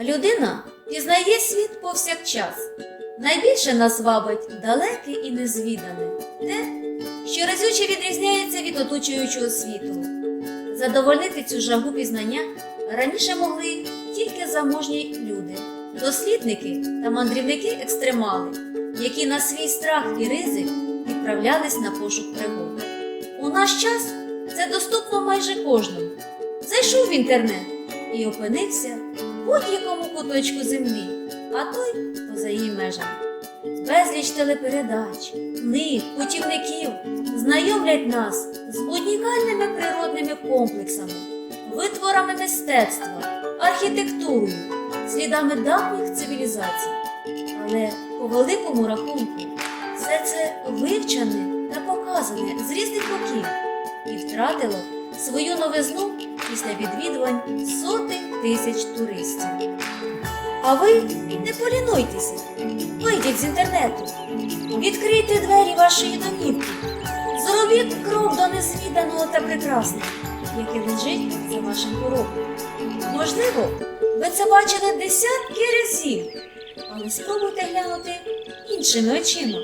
Людина пізнає світ повсякчас. Найбільше нас вабить далеке і незвідане, те, що разюче відрізняється від оточуючого світу. Задовольнити цю жагу пізнання раніше могли тільки заможні люди, дослідники та мандрівники-екстремали, які на свій страх і ризик відправлялись на пошук пригод. У наш час це доступно майже кожному. Зайшов в інтернет і опинився будь-якому куточку землі, а той поза її межами. Безліч телепередач, книг, путівників знайомлять нас з унікальними природними комплексами, витворами мистецтва, архітектурою, слідами давніх цивілізацій. Але по великому рахунку все це вивчене та показане з різних боків і втратило свою новизну після відвідувань сотень тисяч туристів. А ви не полінуйтеся, вийдіть з інтернету, відкрийте двері вашої домівки, зробіть крок до незвіданого та прекрасного, яке лежить за вашим порогом. Можливо, ви це бачили десятки разів, але спробуйте глянути іншими очима.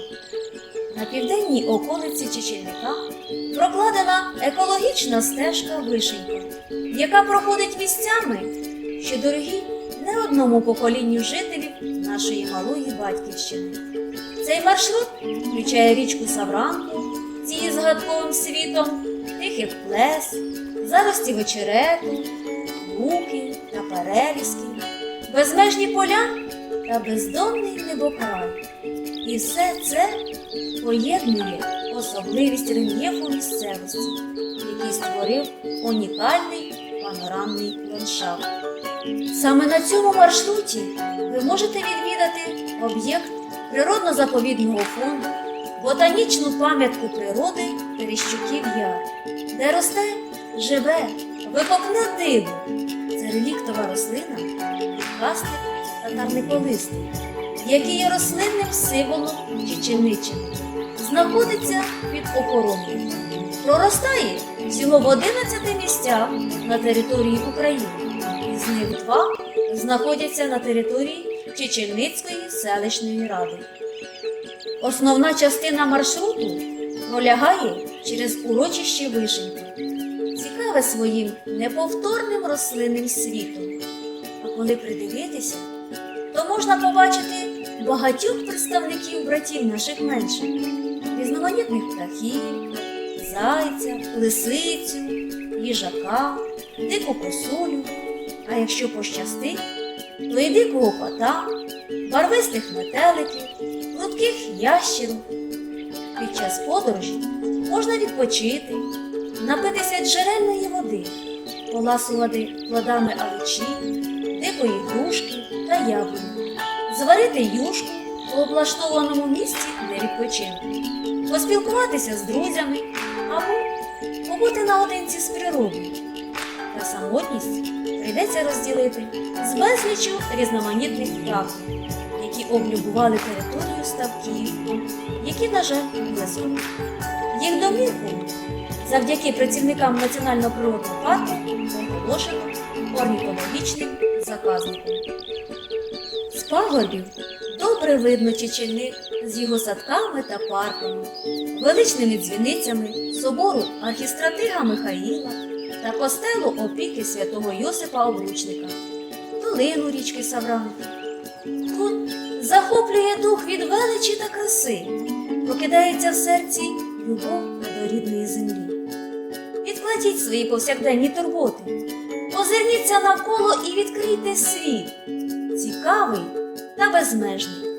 На південній околиці Чечільника прокладена екологічна стежка Вишенька, яка проходить місцями, що дорогі не одному поколінню жителів нашої малої батьківщини. Цей маршрут включає річку Савранку з її згадковим світом, тихих плес, зарості вечерету, луки та переліски, безмежні поля та бездонний небокрай. І все це поєднує особливість рельєфу місцевості, який створив унікальний панорамний ландшафт. Саме на цьому маршруті ви можете відвідати об'єкт природно-заповідного фонду, ботанічну пам'ятку природи Терещуків Яр, де росте, живе, викопне диво. Це реліктова рослина, кастик татарниковистий, який є рослинним символом Чеченичини. Знаходиться під охороною. Проростає всього в 11 місцях на території України. Із них два знаходяться на території Чечельницької селищної ради. Основна частина маршруту пролягає через урочище Вишеньки, цікаве своїм неповторним рослинним світом. А коли придивитися, то можна побачити багатьох представників братів наших менших, різноманітних птахів, зайця, лисицю, їжака, дику косулю, а якщо пощастить, то й дикого кота, барвистих метеликів, прудких ящерів. Під час подорожі можна відпочити, напитися джерельної води, поласувати плодами аличі, дикої грушки та яблуні, зварити юшку у облаштованому місці для відпочинку, поспілкуватися з друзями або побути наодинці з природою. Та самотність прийдеться розділити з безлічю різноманітних птахів, які облюбували територію ставків, які, на жаль, близько. Їх домівку завдяки працівникам Національного природного парку оголошено орнітологічним заказником. Пагорбів добре видно Чечельник з його садками та парками, величними дзвіницями собору архістратига Михаїла та костелу опіки святого Йосипа Обручника, долину річки Савранки. Тут захоплює дух від величі та краси, прокидається в серці любов до рідної землі. Відкладіть свої повсякденні турботи, озирніться навколо і відкрийте світ, цікавий безмежний.